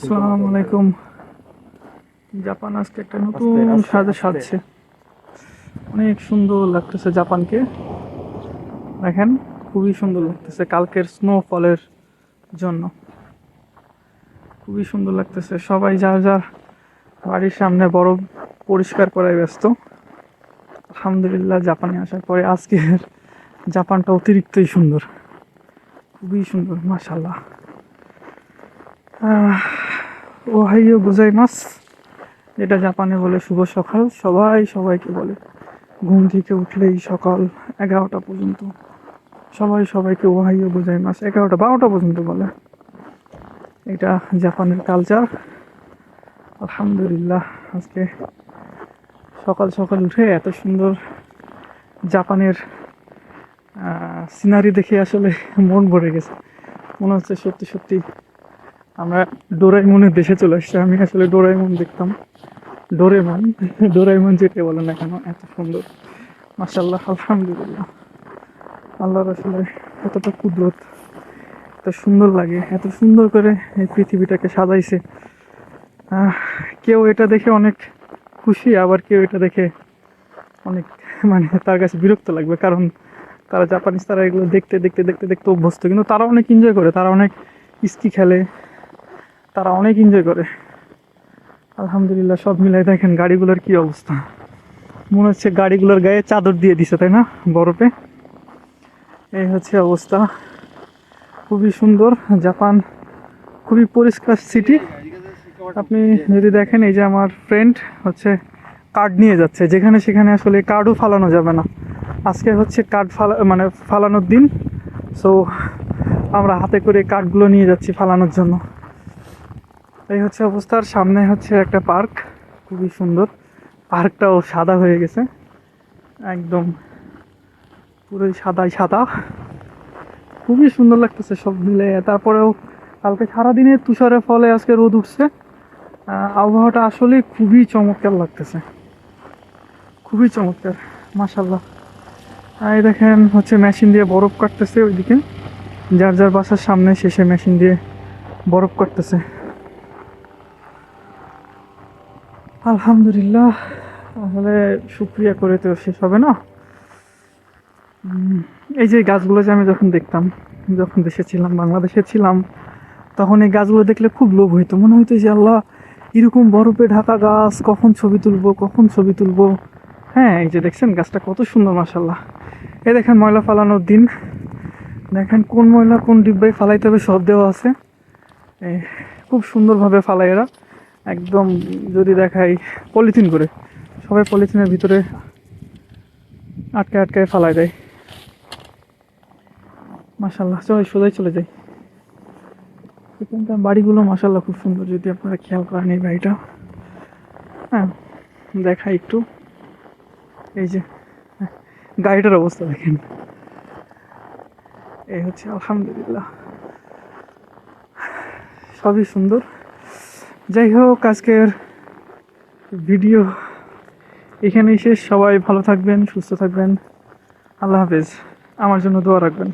আসসালামু আলাইকুম জাপান আজকে একটা নতুন সাজে সাজছে। অনেক সুন্দর লাগতেছে জাপানকে। দেখেন খুবই সুন্দর লাগতেছে কালকের স্নোফলের জন্য। খুবই সুন্দর লাগতেছে। সবাই যার যার বাড়ির সামনে বরফ পরিষ্কার করায় ব্যস্ত। আলহামদুলিল্লাহ জাপানে আসার পরে আজকের জাপানটা অতিরিক্তই সুন্দর। খুবই সুন্দর মাশাল্লাহ ও হাইও বুঝাই মাস যেটা জাপানে বলে শুভ সকাল। সবাই সবাইকে বলে ঘুম থেকে উঠলেই সকাল এগারোটা পর্যন্ত। সবাই সবাইকে ও হাইও বুঝাই মাস এগারোটা, বারোটা পর্যন্ত বলে। এটা জাপানের কালচার আলহামদুলিল্লাহ, আজকে সকাল সকাল উঠে এত সুন্দর জাপানের সিনারি দেখে আসলে মন ভরে গেছে। মনে হচ্ছে সত্যি সত্যি আমরা ডোরাইমনের দেশে চলে আসছি। আমি আসলে ডোরাইমন দেখতাম। ডোরেমন ডোরাইমন যেটা বলে না কেন, এত সুন্দর। মাসাল্লাহ আলহামদুলিল্লাহ। আল্লাহর আসলে কতটা কুদরত। এত সুন্দর লাগে, এত সুন্দর করে এই পৃথিবীটাকে সাজাইছে। কেউ এটা দেখে অনেক খুশি, আবার কেউ এটা দেখে অনেক মানে তার কাছে বিরক্ত লাগবে, কারণ তারা জাপানিজ তারা এগুলো দেখতে দেখতে দেখতে দেখতে অভ্যস্ত। কিন্তু তারা অনেক এনজয় করে, তারা অনেক স্কি খেলে তারা অনেক এনজয় করে। আলহামদুলিল্লাহ, সব মিলাই দেখেন গাড়িগুলোর কি অবস্থা। মনে হচ্ছে গাড়িগুলোর গায়ে চাদর দিয়ে দিছে, তাই না? বরফে। এই হচ্ছে অবস্থা। খুবই সুন্দর। জাপান খুবই পরিষ্কার সিটি আপনি যদি দেখেন, এই যে আমার ফ্রেন্ড হচ্ছে কার্ড নিয়ে যাচ্ছে। যেখানে সেখানে আসলে কার্ডও ফালানো যাবে না। আজকে হচ্ছে কার্ড ফালা মানে ফালানোর দিন। সো আমরা হাতে করে কার্ডগুলো নিয়ে যাচ্ছি ফালানোর জন্য। এই হচ্ছে অবস্থার, সামনে হচ্ছে একটা পার্ক, খুবই সুন্দর। পার্কটাও সাদা হয়ে গেছে, একদম পুরোই সাদাই সাদা। খুবই সুন্দর লাগতেছে সব মিলে। তারপরেও কালকে সারাদিনের তুষারের ফলে আজকে রোদ উঠছে। আবহাওয়াটা আসলে খুবই চমৎকার লাগতেছে। খুবই চমৎকার মাসাল্লাহ এই দেখেন হচ্ছে মেশিন দিয়ে বরফ কাটতেছে ওইদিকে। যার যার বাসার সামনে শেষে মেশিন দিয়ে বরফ কাটতেছে। আলহামদুলিল্লাহ আসলে শুক্রিয়া করে তো শেষ হবে না? এই যে গাছগুলো যে আমি যখন দেখতাম, যখন দেশে ছিলাম, বাংলাদেশে ছিলাম, তখন এই গাছগুলো দেখলে খুব লোভ হইতো। মনে হইতো যে আল্লাহ, এরকম বরফে ঢাকা গাছ, কখন ছবি তুলবো, কখন ছবি তুলবো? হ্যাঁ এই যে দেখছেন গাছটা কত সুন্দর মাসাল্লাহ এই দেখেন ময়লা ফালানোর দিন। দেখেন কোন ময়লা কোন ডিব্বায় ফালাইতে হবে, সব দেওয়া আছে। খুব সুন্দরভাবে ফালাই এরা। একদম যদি দেখাই পলিথিন করে। সবাই পলিথিনের ভিতরে আটকে আটকায় ফালাই দেয়। মাসাল্লাহ সবাই সোজাই চলে যাই। এখানকার বাড়িগুলো মাসাল্লাহ খুব সুন্দর যদি আপনারা খেয়াল করেন এই বাড়িটা। হ্যাঁ দেখাই একটু। এই যে হ্যাঁ, গাড়িটার অবস্থা দেখেন। এই হচ্ছে আলহামদুলিল্লাহ। সবই সুন্দর। যাই হোক আজকের ভিডিও এখানেই শেষ। সবাই ভালো থাকবেন, সুস্থ থাকবেন। আল্লাহ হাফেজ। আমার জন্য দোয়া রাখবেন।